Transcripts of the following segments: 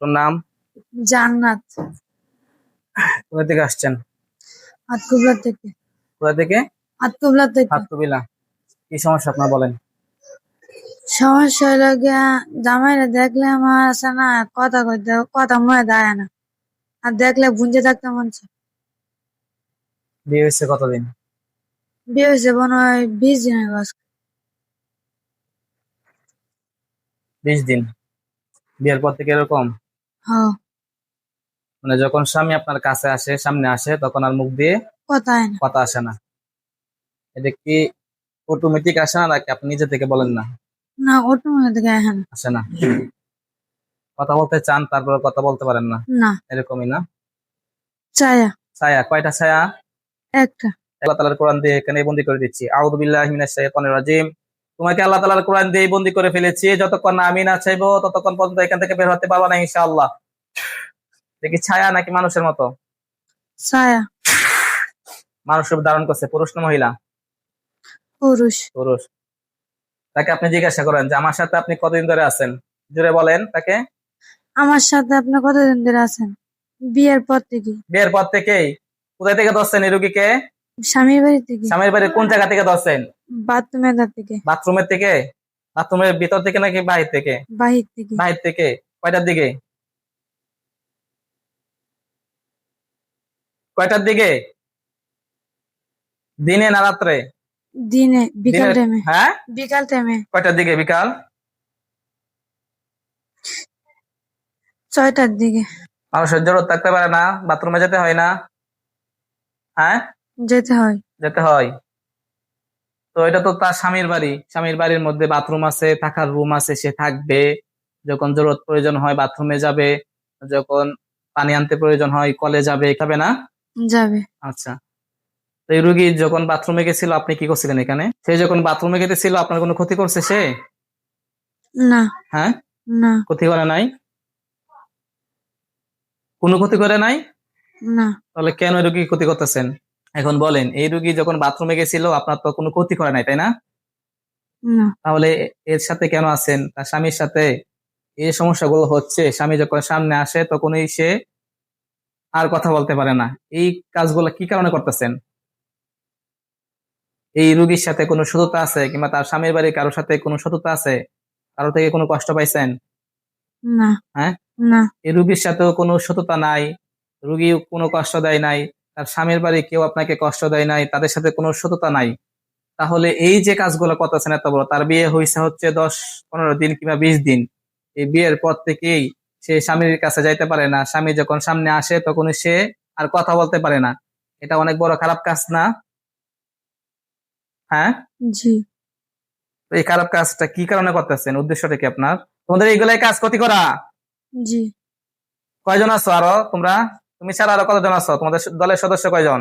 তোর নাম? জান্নাত। কোথা থেকে আসছেন? আতকুবলা থেকে। কোথা থেকে? আতকুবলা থেকে। কি সমস্যা আপনার বলেন? সমস্যা হলো গিয়া জামাইরা দেখলে আমার আছে না কথা কইতে কথা মনে দেয় না। আর দেখলে বুঝে থাকতে মন চায়। বিয়ে হয়েছে কতদিন? বিয়ে হয়েছে মনে হয় বিশ দিনের বয়স। বিশ দিন। বিয়ের পর থেকে এরকম? মানে যখন স্বামী আপনার কাছে আসে সামনে আসে তখন আর মুখ দিয়ে কথা না। কথা আসে না। এটা কি অটোমেটিক আসে না নাকি আপনি নিজে থেকে বলেন না? না ওটু থেকে আসে না। আসে না। কথা বলতে চান তারপর কথা বলতে পারেন না? না। এরকমই না? চায়া ছায়া কয়টা ছায়া? একটা। আল্লাহ তালার কোরআন দিয়ে এখানে বন্দি করে দিচ্ছি। আউদুবিল্লাহ মিনাশ শাইতানির রাজিম। তোমাকে আল্লাহ তালার কোরআন দিয়ে বন্দি করে ফেলেছি। যতক্ষণ না আমি না চাইব ততক্ষণ পর্যন্ত এখান থেকে বের হতে পারব না ইনশাআল্লাহ। দেখি ছায়া নাকি মানুষের মতো? ছায়া। মানুষ রূপ ধারণ করছে পুরুষ না মহিলা? পুরুষ। পুরুষ। তাকে আপনি জিজ্ঞাসা করেন যে আমার সাথে আপনি কতদিন ধরে আছেন? জুড়ে বলেন তাকে। আমার সাথে আপনি কতদিন ধরে আছেন? বিয়ের পর থেকে। বিয়ের পর থেকেই? কোথায় থেকে ধরছেন এই রুগীকে? স্বামীর বাড়ি থেকে। স্বামীর বাড়ি কোন জায়গা থেকে ধরছেন? বাথরুমের থেকে। বাথরুমের থেকে? বাথরুমের ভিতর থেকে নাকি বাহির থেকে? বাহির থেকে। বাহির থেকে। কয়টার দিকে? কয়টার দিকে? দিনে না রাত্রে? দিনে বিকাল টাইমে হ্যাঁ? বিকাল টাইমে কয়টার দিকে বিকাল? ছয়টার দিকে। মানুষের জরুরত থাকতে পারে না বাথরুমে যেতে হয় না। হ্যাঁ? যেতে হয়। যেতে হয়। তো এটা তো তার স্বামীর বাড়ি। স্বামীর বাড়ির মধ্যে বাথরুম আছে থাকার রুম আছে সে থাকবে। যখন জরুরত প্রয়োজন হয় বাথরুমে যাবে। যখন পানি আনতে প্রয়োজন হয় কলে যাবে খাবে না? যাবে। আচ্ছা। তো এই রুগী যখন বাথরুমে গেছিল আপনি কি করছিলেন এখানে? সে যখন বাথরুমে গেছিল আপনার কোনো ক্ষতি করছে সে? না। হ্যাঁ? না। ক্ষতি করে নাই? কোনো ক্ষতি করে নাই? না। তাহলে কেন রুগী ক্ষতি করতেছেন? এখন বলেন এই রুগী যখন বাথরুমে গেছিল আপনার তো কোনো ক্ষতি করে নাই তাই না? না। তাহলে এর সাথে কেন আছেন? তার স্বামীর সাথে এই সমস্যাগুলো হচ্ছে। স্বামী যখন সামনে আসে তখনই সে আর কথা বলতে পারে না। এই কাজগুলো কি কারণে করতেছেন? এই রুগীর সাথে কোনো সততা আছে কিংবা তার স্বামীর বাড়ি কারোর সাথে কোনো সততা আছে? কারও থেকে কোনো কষ্ট পাইছেন? না। হ্যাঁ? না। এই রুগীর সাথেও কোনো সততা নাই? রুগী কোনো কষ্ট দেয় নাই? তার স্বামীর বাড়ি কেউ আপনাকে কষ্ট দেয় নাই? তাদের সাথে কোনো সততা নাই? তাহলে এই যে কাজগুলো করতেছেন এত বড় তার বিয়ে হয়েছে হচ্ছে দশ পনেরো দিন কিংবা বিশ দিন। এই বিয়ের পর থেকেই সে স্বামীর কাছে যাইতে পারে না। স্বামী যখন সামনে আসে তখন সে আর কথা বলতে পারে না। এটা অনেক বড় খারাপ কাজ না? হ্যাঁ? জি। এই খারাপ কাজটা কি কারণে করতেছেন? উদ্দেশ্যটা কি আপনার? তোমাদের এইগুলাই কাজ ক্ষতি করা? জি। কয়জন আছো আরও তোমরা? তুমি ছাড়া আরও কতজন আছো? তোমাদের দলের সদস্য কয়জন?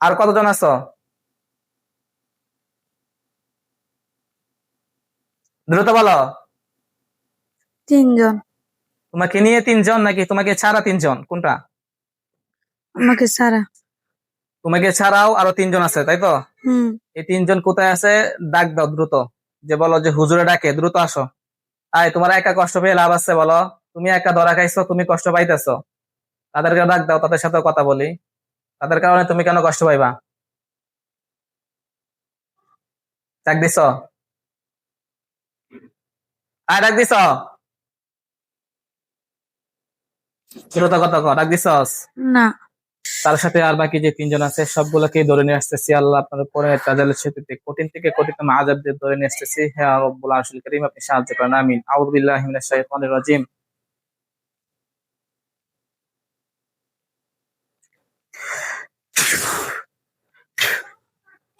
আর কতজন আছো? দ্রুত বলো। তিনজন। তোমাকে নিয়ে তিনজন নাকি তোমাকে ছাড়া তিনজন? কোনটা? আমাকে সারা তোমাকে ছাড়াও আরও তিনজন আছে তাই তো? এই তিনজন কোথায় আছে? ডাক দাও দ্রুত। যে বলো যে হুজুরে ডাকে দ্রুত আসো। আয় তোমার একা কষ্ট পেয়ে লাভ আছে বলো। তুমি একা ধরা খাইছো তুমি কষ্ট পাইতেছো। তাদেরকে ডাক দাও তাদের সাথে কথা বলি। তাদের কারণে তুমি কেন কষ্ট পাইবা? ডাক দিছ? আয় ডাক দিছ কথা ডাক দিছস? না। তার সাথে আর বাকি যে তিনজন আছে সবগুলোকে ধরে নিয়ে আসতেছি। আল্লাহ আপনার পরে তাজালের সেতুতে কঠিন থেকে কঠিনতম আজাব দিয়ে ধরে নিয়ে আসতেছি। হ্যাঁ রব্বুল করিম আপনি সাহায্য করেন। আমিন। আউযু বিল্লাহি মিনাশ রাজিম।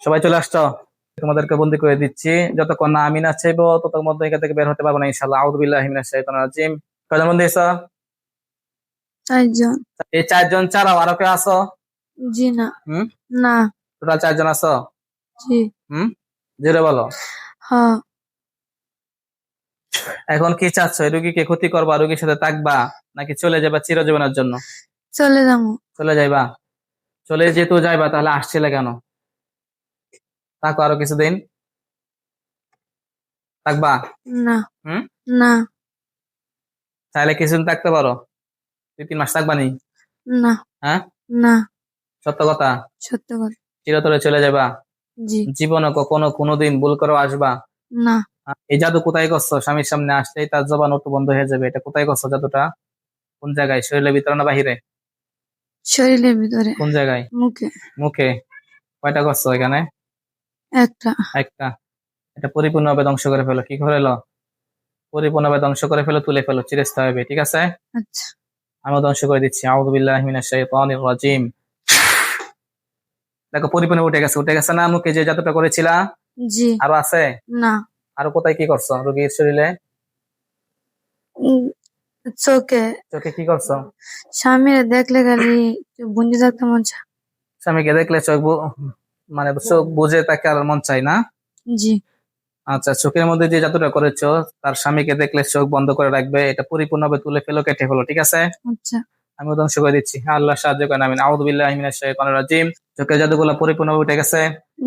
সবাই চলে আসছো? তোমাদেরকে বন্দি করে দিচ্ছি। যতক্ষণ না আমি না চাইব ততক্ষণ মধ্যে এখান থেকে বের হতে পারব না ইনশাআল্লাহ। আউযু বিল্লাহি মিনাশ রাজিম। কয়জন বন্দি হয়েছো চারজন। এই চারজন ছাড়াও আরও কেউ আছো? জি না। হুম? না। টোটাল চারজন আছো? জি। হুম? জোরে বলো। হ্যাঁ। এখন কি চাচ্ছ? রুগীকে ক্ষতি করবা রুগীর সাথে থাকবা নাকি চলে যাবা চিরজীবনের জন্য? চলে যাব। চলে যাইবা? চলে যেহেতু যাইবা তাহলে আসছিলে কেন? থাকো আরও কিছুদিন। থাকবা না। হুম? না। চাইলে কিছুদিন থাকতে পারো। দুই তিন মাস থাকবা নি? না। হ্যাঁ? না। সত্য কথা। সত্য কথা। চিরতরে চলে যাবা। জি। জীবনে কখনো কোনোদিন ভুল করে আসবা। না। এই জাদু কোথায় করছ? স্বামীর সামনে আসলেই তার জবান একটু বন্ধ হয়ে যাবে। এটা কোথায় করছ জাদুটা? কোন জায়গায়? শরীরের ভিতরে না বাহিরে? শরীরের ভিতরে। কোন জায়গায়? মুখে। মুখে। কয়টা করছ এখানে? একটা। একটা। এটা পরিপূর্ণভাবে ধ্বংস করে ফেলো। কি করে পরিপূর্ণভাবে ধ্বংস করে ফেলো তুলে ফেলো চিরস্তা হবে ঠিক আছে? আচ্ছা। আমিও ধ্বংস করে দিচ্ছি। আউযুবিল্লাহি মিনাশ শাইতানির রাজিম। দেখো পরিপূর্ণ উঠে গেছে। উঠে গেছে না মুখে যে জাদুটা করেছিলা? জি। আরও আছে? না। আরও কোথায় কি করছ? রোগীর শরীরে? চোখে। চোখে কি করছ? স্বামীরা দেখলে খালি বুঞ্জি থাকতে মন স্বামীকে দেখলে চোখ মানে চোখ বুঝে তাকে আর মন চাই না? জি। আচ্ছা চোখের মধ্যে যে জাদুটা করেছ তার স্বামীকে দেখলে চোখ বন্ধ করে রাখবে এটা পরিপূর্ণভাবে তুলে ফেলো কেটে ফেলো ঠিক আছে? আচ্ছা। আমি ধ্বংস করে দিচ্ছি। হ্যাঁ, আল্লাহ সাহায্য করেন আমি মিনাশ শাইতানির রাজিম। চোখের জাদুগুলো পরিপূর্ণভাবে উঠে গেছে?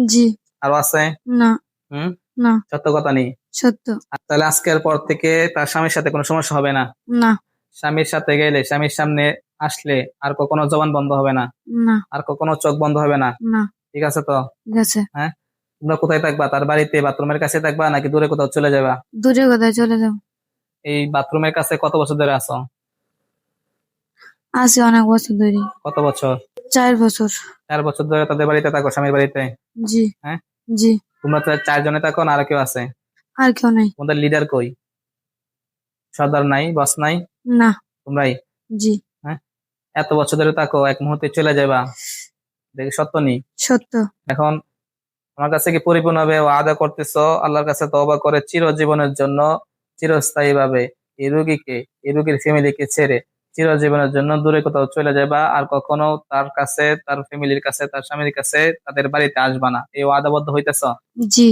জি। আরও আছে? না। হুম? না। সত্য কথা নেই? সত্য। তাহলে আজকের পর থেকে তার স্বামীর সাথে কোনো সমস্যা হবে না? না। স্বামীর সাথে গেলে স্বামীর সামনে আসলে আর কখনো জবান বন্ধ হবে না? না। আর কখনো চোখ বন্ধ হবে না? না। ঠিক আছে তো? ঠিক আছে। হ্যাঁ? তোমরা কোথায় থাকবা? তার বাড়িতে বাথরুমের কাছে থাকবা নাকি দূরে কোথাও চলে যাবা? দূরে কোথায় চলে যাও এই বাথরুমের কাছে কত বছর ধরে আছো? আছি অনেক বছর ধরে। কত বছর? চার বছর। চার বছর ধরে তাদের বাড়িতে থাকো স্বামীর বাড়িতে? জি। হ্যাঁ? জি। তোমরা তো চারজনে থাকো না আর কেউ আছে? আর কেউ নাই। তোমাদের লিডার কই? সর্দার নাই বস নাই? না। তোমরাই? জি। হ্যাঁ? এত বছর ধরে থাকো এক মুহূর্তে চলে যাবা? দেখি সত্য নেই? সত্য। এখন আমার কাছে কি পরিপূর্ণ ভাবে আদা করতেছো আল্লাহর কাছে তওবা করে চিরজীবনের জন্য চিরস্থায়ী ভাবে এই রোগীকে এই রোগীর ফ্যামিলিকে ছেড়ে চিরজীবনের জন্য দূরে কোথাও চলে যাবা আর কখনো তার কাছে তার ফ্যামিলির কাছে তার স্বামীর কাছে তাদের বাড়িতে আসবা না। এই আদাবদ্ধ হইতেছ? জি।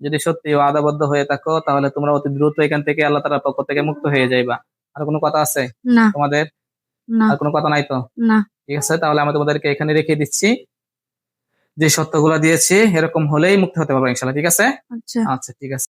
যদি সত্যি আদাবদ্ধ হয়ে থাকো তাহলে তোমরা অতি দ্রুত এখান থেকে আল্লাহ তাআলার পক্ষ থেকে মুক্ত হয়ে যাইবা। আর কোনো কথা আছে? তোমাদের? আর কোনো কথা নাই তো? না। ঠিক আছে? তাহলে আমি তোমাদেরকে এখানে রেখে দিচ্ছি যে সত্যগুলো দিয়েছি এরকম হলেই মুক্ত হতে পারব ইনশাল্লাহ ঠিক আছে? আচ্ছা। আচ্ছা ঠিক আছে।